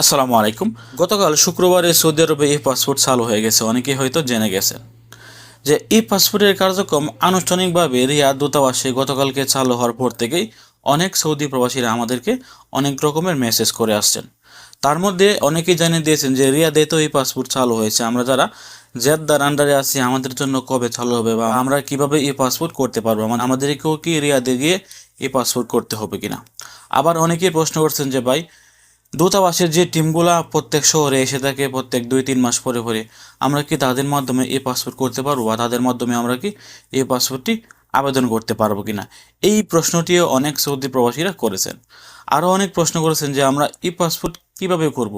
আসসালামু আলাইকুম। গতকাল শুক্রবারে সৌদি আরবে ই পাসপোর্ট চালু হয়ে গেছে, অনেকেই হয়তো জেনে গেছেন। যে ই পাসপোর্টের কার্যক্রম আনুষ্ঠানিকভাবে রিয়াদ দূতাবাসে গতকালকে চালু হওয়ার পর থেকেই অনেক সৌদি প্রবাসীরা আমাদেরকে অনেক রকমের মেসেজ করে আসছেন। তার মধ্যে অনেকেই জানিয়ে দিয়েছেন যে রিয়াদে তো এই পাসপোর্ট চালু হয়েছে, আমরা যারা জেদ্দার আন্ডারে আছি, আমাদের জন্য কবে চালু হবে বা আমরা কীভাবে এই পাসপোর্ট করতে পারব মানে আমাদেরকেও কি রিয়াদে গিয়ে এই পাসপোর্ট করতে হবে কিনা? আবার অনেকেই প্রশ্ন করছেন যে ভাই দূতাবাসের যে টিমগুলা প্রত্যেক শহরে এসে থাকে প্রত্যেক দুই, তিন মাস পরে পরে, আমরা কি তাদের মাধ্যমে এই পাসপোর্ট করতে পারব বা তাদের মাধ্যমে আমরা কি এই পাসপোর্টটি আবেদন করতে পারব কিনা? এই প্রশ্নটিও অনেক সৌদি প্রবাসীরা করেছেন। আরও অনেক প্রশ্ন করেছেন যে আমরা এই পাসপোর্ট কীভাবে করব?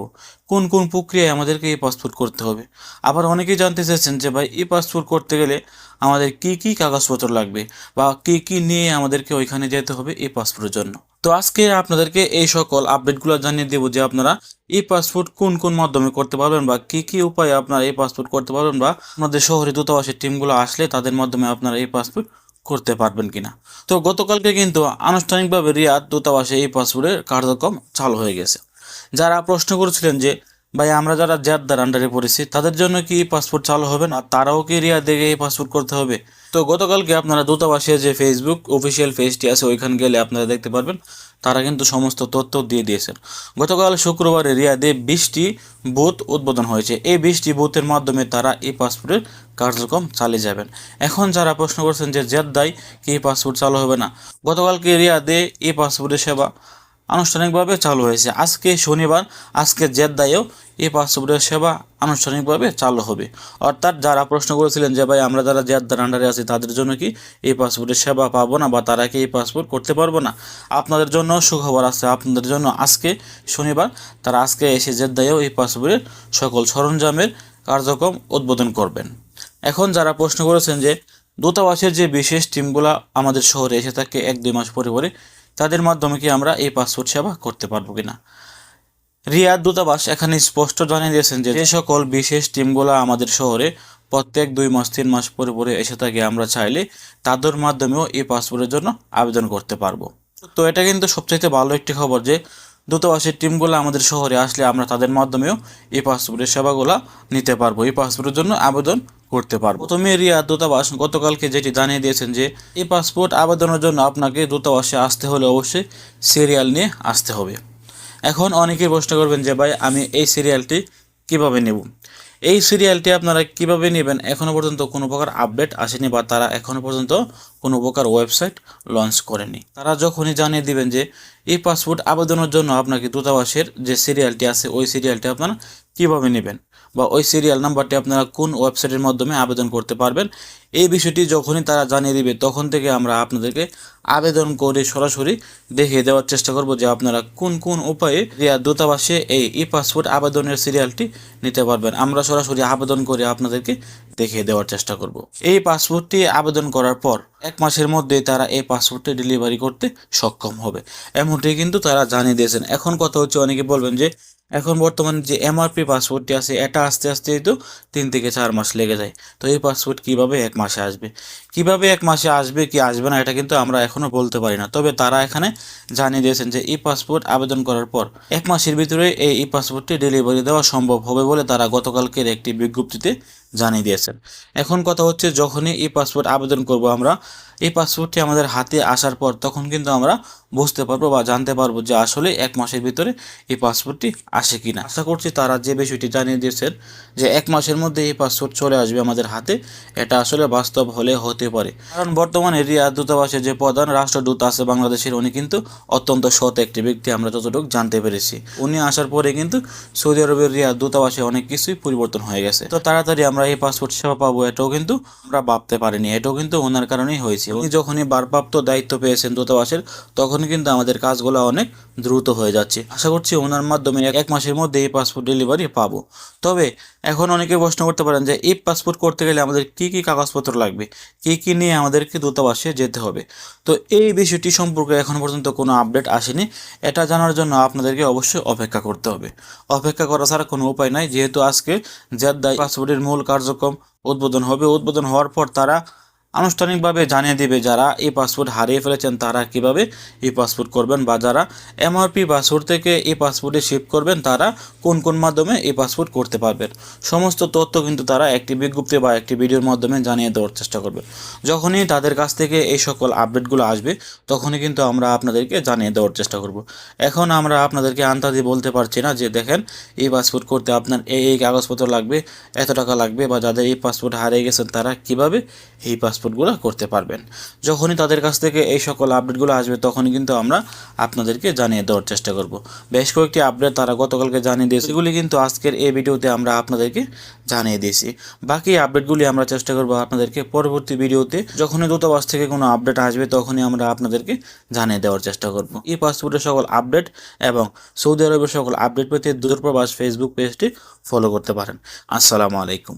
কোন কোন প্রক্রিয়ায় আমাদেরকে এই পাসপোর্ট করতে হবে? আবার অনেকেই জানতে চেয়েছেন যে ভাই এই পাসপোর্ট করতে গেলে আমাদের কি কি কাগজপত্র লাগবে? বা কি কি নিয়ে আমাদেরকে ওইখানে যেতে হবে এই পাসপোর্টের জন্য? তো আজকে আপনাদেরকে এই সকল আপডেটগুলো জানিয়ে দেবো যে আপনারা এই পাসপোর্ট কোন কোন মাধ্যমে করতে পারবেন বা কি কি উপায়ে আপনারা এই পাসপোর্ট করতে পারবেন বা আপনাদের শহরে দূতাবাসের টিমগুলো আসলে তাদের মাধ্যমে আপনারা এই পাসপোর্ট করতে পারবেন কিনা। তো গতকালকে কিন্তু আনুষ্ঠানিকভাবে রিয়াদ দূতাবাসে এই পাসপোর্টের কার্যক্রম চালু হয়ে গেছে। যারা প্রশ্ন করেছিলেন যে ভাই, আমরা যারা জেদ্দার আন্ডারে পড়েছি, তাদের জন্য কি পাসপোর্ট চালু হবে না? তারাও কি রিয়াদ দেখে এই পাসপোর্ট করতে হবে? তো গতকালকে আপনারা দূতাবাসের যে ফেসবুক অফিসিয়াল পেজটি আছে, ওইখানে গেলে আপনারা দেখতে পারবেন। তারা কিন্তু সমস্ত তথ্য দিয়ে দিয়েছেন। গতকাল শুক্রবারে রিয়াদে বিশটি বুথ উদ্বোধন হয়েছে। এই বিশটি বুথের মাধ্যমে তারা এই পাসপোর্টের কার্যক্রম চালিয়ে যাবেন। এখন যারা প্রশ্ন করছেন যে জেদ্দায় কি পাসপোর্ট চালু হবে না, গতকালকে রিয়াদে এই পাসপোর্টের সেবা আনুষ্ঠানিকভাবে চালু হয়েছে। আজকে শনিবার, আজকে জেদ্দায়ও এই পাসপোর্টের সেবা আনুষ্ঠানিকভাবে চালু হবে। অর্থাৎ যারা প্রশ্ন করেছিলেন যে, ভাই, আমরা যারা জেদ্দার আন্ডারে আছি, তাদের জন্য কি এই পাসপোর্টের সেবা পাবো না বা তারা কি এই পাসপোর্ট করতে পারব না? আপনাদের জন্য সুখবর আছে। আপনাদের জন্য আজকে শনিবার, তারা আজকে এসে জেদ্দায়ও এই পাসপোর্টের সকল সরঞ্জামের কার্যক্রম উদ্বোধন করবেন। এখন যারা প্রশ্ন করেছেন যে, দূতাবাসের যে বিশেষ টিমগুলো আমাদের শহরে এসে থাকে এক দুই মাস পরে পরে, তাদের মাধ্যমে কি আমরা এই পাসপোর্ট সেবা করতে পারব কিনা? রিয়াদ দূতাবাস এখানে স্পষ্ট জানিয়ে দিয়েছেন যে যে সকল বিশেষ টিমগুলো আমাদের শহরে প্রত্যেক দুই মাস, তিন মাস পরে পরে এসে থাকে, আমরা চাইলে তাদের মাধ্যমেও এই পাসপোর্টের জন্য আবেদন করতে পারব। তো এটা কিন্তু সবচাইতে ভালো একটি খবর যে দূতাবাসের টিমগুলো আমাদের শহরে আসলে আমরা তাদের মাধ্যমেও এই পাসপোর্টের সেবাগুলো নিতে পারব, এই পাসপোর্টের জন্য আবেদন করতে পারব। প্রথমে রিয়া দূতাবাস গতকালকে যেটি জানিয়ে দিয়েছেন যে এই পাসপোর্ট আবেদনের জন্য আপনাকে দূতাবাসে আসতে হলে অবশ্যই সিরিয়াল নিয়ে আসতে হবে। এখন অনেকেই প্রশ্ন করবেন যে, ভাই, আমি এই সিরিয়ালটি কীভাবে নেব? এই সিরিয়ালটি আপনারা কীভাবে নেবেন এখনও পর্যন্ত কোনো প্রকার আপডেট আসেনি বা তারা এখনও পর্যন্ত কোনো প্রকার ওয়েবসাইট লঞ্চ করেনি। তারা যখনই জানিয়ে দিবেন যে, এই পাসপোর্ট আবেদনের জন্য আপনাকে দূতাবাসের যে সিরিয়ালটি আছে, ওই সিরিয়ালটি আপনারা কীভাবে নেবেন? বা ওই সিরিয়াল নাম্বারটি আপনারা কোন ওয়েবসাইটের মাধ্যমে আবেদন করতে পারবেন, এই বিষয়টি যখনই তারা জানিয়ে দিবে, তখন থেকে আমরা আপনাদেরকে আবেদন করে সরাসরি দেখিয়ে দেওয়ার চেষ্টা করব যে আপনারা কোন কোন উপায়ে দূতাবাসে এই ই পাসপোর্ট আবেদনের সিরিয়ালটি নিতে পারবেন। আমরা সরাসরি আবেদন করে আপনাদেরকে দেখিয়ে দেওয়ার চেষ্টা করব। এই পাসপোর্টটি আবেদন করার পর এক মাসের মধ্যে তারা এই পাসপোর্টটি ডেলিভারি করতে সক্ষম হবে। এমনটি কিন্তু তারা জানিয়ে দিয়েছেন। এখন কথা হচ্ছে অনেকে বলবেন যে এখন বর্তমানে যে এমআরপি পাসপোর্টটি আছে, এটা আস্তে আস্তে তো তিন থেকে চার মাস লেগে যায়। তো এই পাসপোর্ট কীভাবে এক মাসে আসবে? কীভাবে এক মাসে আসবে কি আসবে না, এটা কিন্তু আমরা এখনও বলতে পারি না। তবে তারা এখানে জানিয়ে দিয়েছেন যে ই পাসপোর্ট আবেদন করার পর এক মাসের ভিতরে এই ই পাসপোর্টটি ডেলিভারি দেওয়া সম্ভব হবে বলে তারা গতকালকের একটি বিজ্ঞপ্তিতে জানিয়ে দিয়েছেন। এখন কথা হচ্ছে যখনই এই পাসপোর্ট আবেদন করব আমরা, এই পাসপোর্টটি আমাদের হাতে আসার পর তখন কিন্তু আমরা বুঝতে পারব বা জানতে পারব যে আসলে এক মাসের ভিতরে এই পাসপোর্টটি আসে কি না আশা করছি তারা যে বিষয়টি জানিয়ে দিয়েছেন যে এক মাসের মধ্যে এই পাসপোর্ট চলে আসবে আমাদের হাতে, এটা আসলে বাস্তব হলে হতে পারে। কারণ বর্তমানে রিয়াদ দূতাবাসের যে প্রধান রাষ্ট্রদূত আছে বাংলাদেশের, উনি কিন্তু অত্যন্ত সৎ একটি ব্যক্তি, আমরা যতটুকু জানতে পেরেছি। উনি আসার পরে কিন্তু সৌদি আরবের রিয়াদ দূতাবাসে অনেক কিছুই পরিবর্তন হয়ে গেছে। তো তাড়াতাড়ি আমরা এই পাসপোর্ট সেবা পাবো, এটাও কিন্তু আমরা ভাবতে পারিনি, এটাও কিন্তু ওনার কারণেই হয়েছে। উনি যখনই বারপ্রাপ্ত দায়িত্ব পেয়েছেন দূতাবাসের, তখনই কিন্তু আমাদের কাজগুলো অনেক দ্রুত হয়ে যাচ্ছে। আশা করছি ওনার মাধ্যমে এক মাসের মধ্যে এই পাসপোর্ট ডেলিভারি পাবো। তবে এখন অনেকে প্রশ্ন করতে পারেন যে, এই পাসপোর্ট করতে গেলে আমাদের কি কি কাগজপত্র লাগবে? কি কি নিয়ে আমাদেরকে দূতাবাসে যেতে হবে? তো এই বিষয়টি সম্পর্কে এখন পর্যন্ত কোনো আপডেট আসেনি। এটা জানার জন্য আপনাদেরকে অবশ্যই অপেক্ষা করতে হবে। অপেক্ষা করা ছাড়া কোনো উপায় নাই, যেহেতু আজকে জেদ্দায় পাসপোর্টের মূল কার্যক্রম উদ্বোধন হবে। উদ্বোধন হওয়ার পর তারা আনুষ্ঠানিকভাবে জানিয়ে দিবে যারা এই পাসপোর্ট হারিয়ে ফেলেছেন, তারা কীভাবে এই পাসপোর্ট করবেন বা যারা এমআরপি পাসপোর্ট থেকে এই পাসপোর্টে শিফট করবেন, তারা কোন কোন মাধ্যমে এই পাসপোর্ট করতে পারবেন। সমস্ত তথ্য কিন্তু তারা একটি বিজ্ঞপ্তি বা একটি ভিডিওর মাধ্যমে জানিয়ে দেওয়ার চেষ্টা করবে। যখনই তাদের কাছ থেকে এই সকল আপডেটগুলো আসবে, তখনই কিন্তু আমরা আপনাদেরকে জানিয়ে দেওয়ার চেষ্টা করব। এখন আমরা আপনাদেরকে আন্তাজি বলতে পারছি না যে, দেখেন, এই পাসপোর্ট করতে আপনার এই এই কাগজপত্র লাগবে, এত টাকা লাগবে বা যাদের এই পাসপোর্ট হারিয়ে গেছেন, তারা কীভাবে এই পাসপোর্টগুলো করতে পারবেন। যখনই তাদের কাছ থেকে এই সকল আপডেটগুলো আসবে, তখনই কিন্তু আমরা আপনাদেরকে জানিয়ে দেওয়ার চেষ্টা করব। বেশ কয়েকটি আপডেট তারা গতকালকে জানিয়ে দিয়েছে। এগুলি কিন্তু আজকের এই ভিডিওতে আমরা আপনাদেরকে জানিয়ে দিয়েছি। বাকি আপডেটগুলি আমরা চেষ্টা করব আপনাদেরকে পরবর্তী ভিডিওতে যখনই দূতাবাস থেকে কোনো আপডেট আসবে, তখনই আমরা আপনাদেরকে জানিয়ে দেওয়ার চেষ্টা করব। এই পাসপোর্টের সকল আপডেট এবং সৌদি আরবের সকল আপডেট পেতে দূরপ্রবাস ফেসবুক পেজটি ফলো করতে পারেন। আসসালামু আলাইকুম।